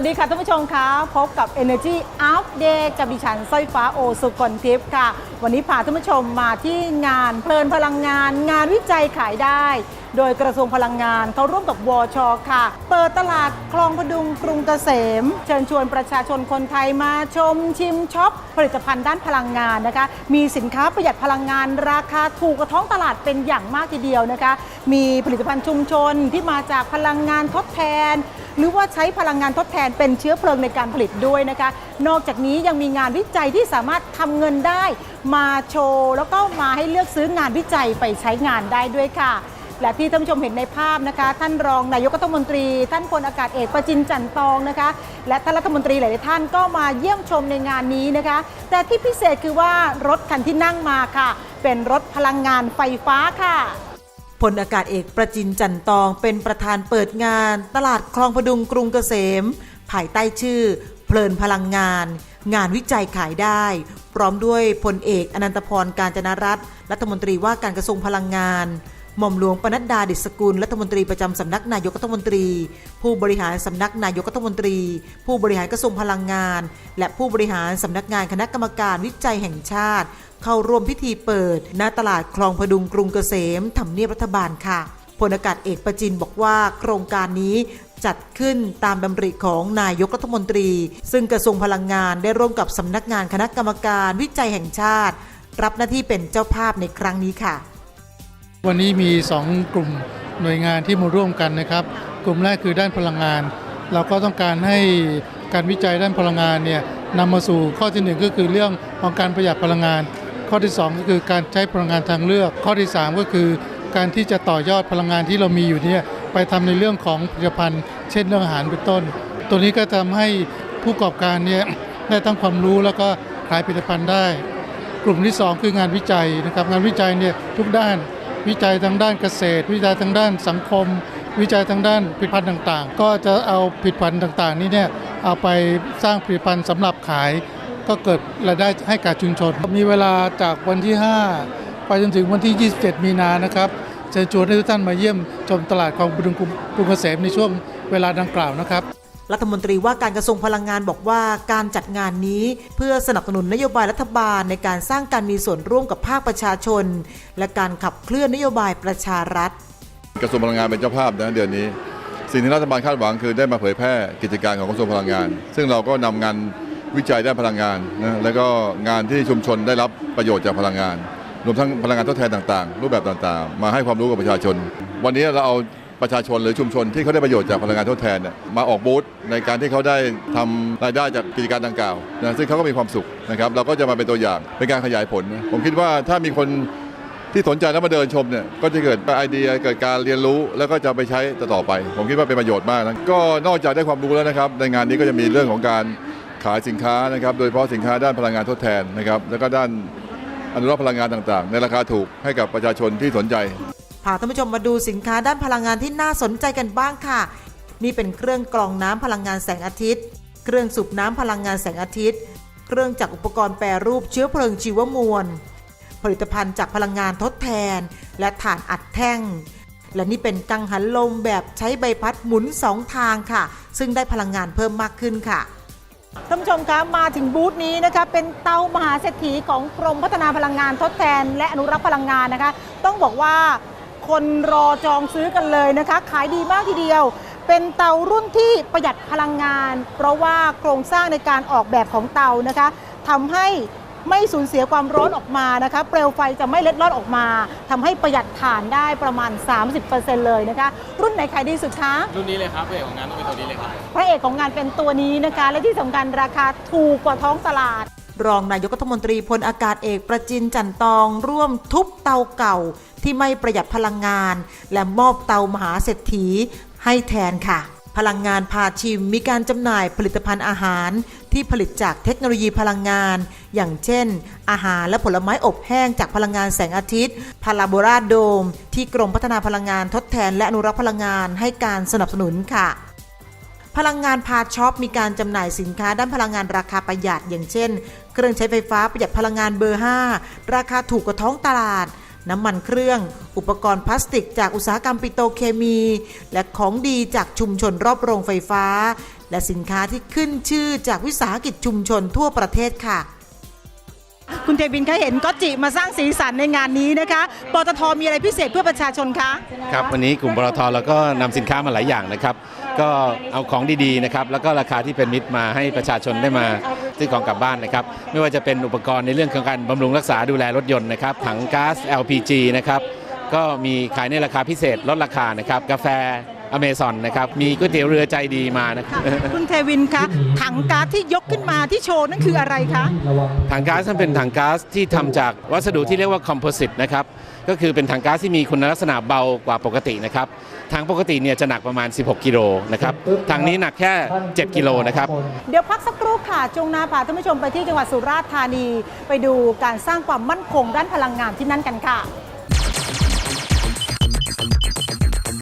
วัสดีค่ะท่านผู้ชมคะพบกับ Energy Update กับดิฉันสร้อยฟ้าโอสุกลทิพย์ค่ะ วันนี้พาท่านผู้ชมมาที่งานเพลินพลังงาน งานวิจัยขายได้ โดยกระทรวงพลังงานเขาร่วมกับวชค่ะ เปิดตลาดคลองพดุงกรุงเกษม เชิญชวนประชาชนคนไทยมาชมชิมช็อป ผลิตภัณฑ์ด้านพลังงานนะคะ มีสินค้าประหยัดพลังงานราคาถูกกว่าท้องตลาดเป็นอย่างมากทีเดียวนะคะ มีผลิตภัณฑ์ชุมชนที่มาจากพลังงานทดแทน หรือว่าใช้พลังงานทดแทนเป็นเชื้อเพลิงในการผลิตด้วยนะคะ นอกจากนี้ยังมีงานวิจัยที่สามารถทำเงินได้ มาโชว์แล้วก็มาให้เลือกซื้องานวิจัยไปใช้งานได้ด้วยค่ะ และที่ท่านผู้ชมเห็นในภาพนะคะ ท่านรองนายกรัฐมนตรี ท่านพลอากาศเอกประจินจันทร์ตองนะคะ และท่านรัฐมนตรีหลายๆท่านก็มาเยี่ยมชมในงานนี้นะคะ แต่ที่พิเศษคือว่ารถคันที่นั่งมาค่ะ เป็นรถพลังงานไฟฟ้าค่ะพลอากาศเอกประจินจันตอง เป็นประธานเปิดงาน ตลาดคลองพดุงกรุงเกษม ภายใต้ชื่อ เพลินพลังงาน งานวิจัยขายได้ พร้อมด้วยพลเอกอนันตพรการจนรัตน์รัฐมนตรีว่าการกระทรวงพลังงาน หม่อมหลวงปนัดดาดิษกุลรัฐมนตรีประจำสำนักนายกรัฐมนตรี ผู้บริหารสำนักนายกรัฐมนตรี ผู้บริหารกระทรวงพลังงาน และผู้บริหารสำนักงานคณะกรรมการวิจัยแห่งชาติ เข้าร่วมพิธีเปิด ณตลาดคลองพดุงกรุงเกษมทำเนียบรัฐบาลค่ะพลอากาศเอกประจินบอกว่าโครงการนี้จัดขึ้นตามดำริของนายกรัฐมนตรี ซึ่งกระทรวงพลังงานได้ร่วมกับสำนักงานคณะกรรมการวิจัยแห่งชาติ รับหน้าที่เป็นเจ้าภาพในครั้งนี้ค่ะ วันนี้มี 2 กลุ่มหน่วยงานที่มาร่วมกันนะครับ กลุ่มแรกคือด้านพลังงาน เราก็ต้องการให้การวิจัยด้านพลังงานเนี่ยนำมาสู่ข้อที่ 1 ก็คือเรื่องของการประหยัดพลังงาน ข้อที่ 2 ก็คือการใช้พลังงานทางเลือก ข้อที่ 3 ก็คือการที่จะต่อยอดพลังงานที่เรามีอยู่เนี่ยไปทำในเรื่องของผลิตภัณฑ์ เช่นเรื่องอาหารเป็นต้น ตัวนี้ก็ทำให้ผู้ประกอบการเนี่ยได้ทั้งความรู้แล้วก็ขายผลิตภัณฑ์ได้ กลุ่มที่ 2 คืองานวิจัยนะครับงานวิจัยเนี่ยทุกด้าน วิจัยทางด้านเกษตร วิจัยทางด้านสังคม วิจัยทางด้านผลิตภัณฑ์ต่างๆ ก็จะเอาผลิตภัณฑ์ต่างๆ นี้เนี่ยเอาไปสร้างผลิตภัณฑ์สำหรับขาย ก็เกิดรายได้ให้กับชุมชน มีเวลาจากวันที่ 5 ไปจนถึงวันที่ 27 มีนานะครับเชิญชวนให้ทุกท่านมาเยี่ยมชมตลาดคลองบุดุงกรุงเกษมในช่วงเวลาดังกล่าวนะครับ รัฐมนตรีว่าการกระทรวงพลังงานบอกว่าการจัดงานนี้ เพื่อสนับสนุนนโยบายรัฐบาลในการสร้างการมีส่วนร่วมกับภาคประชาชน และการขับเคลื่อนนโยบายประชารัฐ กระทรวงพลังงานเป็นเจ้าภาพนะเดือนนี้ สิ่งที่รัฐบาลคาดหวังคือได้มาเผยแพร่กิจการของกระทรวงพลังงาน ซึ่งเราก็นำงานวิจัยด้านพลังงานนะแล้วก็งานที่ชุมชนได้รับประโยชน์จากพลังงานรวมทั้งพลังงานทดแทนต่างๆ รูปแบบต่างๆ มาให้ความรู้กับประชาชน วันนี้เราเอา ประชาชนหรือชุมชนที่เขาได้ประโยชน์จากพลังงานทดแทนเนี่ยมาออกบูธในการที่เขาได้ทำรายได้จากกิจการดังกล่าวนะซึ่งเขาก็มีความสุขนะครับเราก็จะมาเป็นตัวอย่างเป็นการขยายผล ผมคิดว่าถ้ามีคนที่สนใจแล้วมาเดินชมเนี่ยก็จะเกิดไอเดียเกิดการเรียนรู้แล้วก็จะไปใช้ต่อไป ผมคิดว่าเป็นประโยชน์มากนะก็นอกจากได้ความรู้แล้วนะครับ ในงานนี้ก็จะมีเรื่องของการขายสินค้านะครับ โดยเฉพาะสินค้าด้านพลังงานทดแทนนะครับแล้วก็ด้านอนุรักษ์พลังงานต่างๆ ในราคาถูกให้กับประชาชนที่สนใจาท่านผู้ชมมาดูสินค้าด้านพลังงานที่น่าสนใจกันบ้างค่ะ นี่เป็นเครื่องกรองน้ำพลังงานแสงอาทิตย์ เครื่องสูบน้ำพลังงานแสงอาทิตย์ เครื่องจักรอุปกรณ์แปรรูปเชื้อเพลิงชีวมวล ผลิตภัณฑ์จากพลังงานทดแทน และถ่านอัดแท่ง และนี่เป็นกังหันลมแบบใช้ใบพัดหมุนสองทางค่ะ ซึ่งได้พลังงานเพิ่มมากขึ้นค่ะท่านผู้ชมคะมาถึงบูธนี้นะคะเป็นเตามหาเศรษฐีของกรมพัฒนาพลังงานทดแทน และอนุรักษ์พลังงานนะคะ ต้องบอกว่า คนรอจองซื้อกันเลยนะคะ ขายดีมากทีเดียว เป็นเตารุ่นที่ประหยัดพลังงาน เพราะว่าโครงสร้างในการออกแบบของเตานะคะทำให้ไม่สูญเสียความร้อนออกมานะคะเปลวไฟจะไม่เล็ดลอดออกมาทำให้ประหยัดถ่านได้ประมาณ 30%เลยนะคะ รุ่นไหนขายดีสุดคะ รุ่นนี้เลยครับเอกของงานต้องเป็นตัวนี้เลยครับพระเอกของงานเป็นตัวนี้นะคะ และที่สำคัญราคาถูกกว่าท้องตลาด รองนายกรัฐมนตรีพลอากาศเอกประจินจันตอง ร่วมทุบเตาเก่าที่ไม่ประหยัดพลังงาน และมอบเตามหาเศรษฐีให้แทนค่ะพลังงานพาชิมมีการจำหน่ายผลิตภัณฑ์อาหาร ที่ผลิตจากเทคโนโลยีพลังงาน อย่างเช่น อาหารและผลไม้อบแห้งจากพลังงานแสงอาทิตย์พาราโบราโดม ที่กรมพัฒนาพลังงานทดแทน และอนุรักษ์พลังงานให้การสนับสนุนค่ะ พลังงานพาช็อปมีการจำหน่ายสินค้าด้านพลังงานราคาประหยัดอย่างเช่น เครื่องใช้ไฟฟ้าประหยัดพลังงานเบอร์ 5 ราคาถูกกว่าท้องตลาด น้ำมันเครื่อง อุปกรณ์พลาสติกจากอุตสาหกรรมปิโตเคมี และของดีจากชุมชนรอบโรงไฟฟ้า และสินค้าที่ขึ้นชื่อจากวิสาหกิจชุมชนทั่วประเทศค่ะ คุณเทวินคะเห็นก็จิมาสร้างสีสันในงานนี้นะคะปตทมีอะไรพิเศษเพื่อประชาชนคะครับวันนี้กลุ่มปตทเราก็นำสินค้ามาหลายอย่างนะครับ ก็เอาของดีๆนะครับแล้วก็ราคาที่เป็นมิตรมาให้ประชาชนได้มาซื้อของกลับบ้านนะครับ ไม่ว่าจะเป็นอุปกรณ์ในเรื่องของการบำรุงรักษาดูแลรถยนต์นะครับถังก๊าซ LPG นะครับก็มีขายในราคาพิเศษลดราคานะครับกาแฟ อเมซอนนะครับ มีก๋วยเตี๋ยวเรือใจดีมานะครับคุณเทวินคะถังก๊าซที่ยกขึ้นมาที่โชว์นั่นคืออะไรคะถังก๊าซนั้นเป็นถังก๊าซที่ทำจากวัสดุที่เรียกว่าคอมโพสิตนะครับก็คือเป็นถังก๊าซที่มีคุณลักษณะเบากว่าปกตินะครับถังปกติเนี่ยจะหนักประมาณ 16 กิโลนะครับถังนี้หนักแค่ 7 กิโลนะครับ เดี๋ยวพักสักครู่ค่ะจงนาพาท่านผู้ชมไปที่จังหวัดสุราษฎร์ธานี ไปดูการสร้างความมั่นคงด้านพลังงานที่นั่นกันค่ะ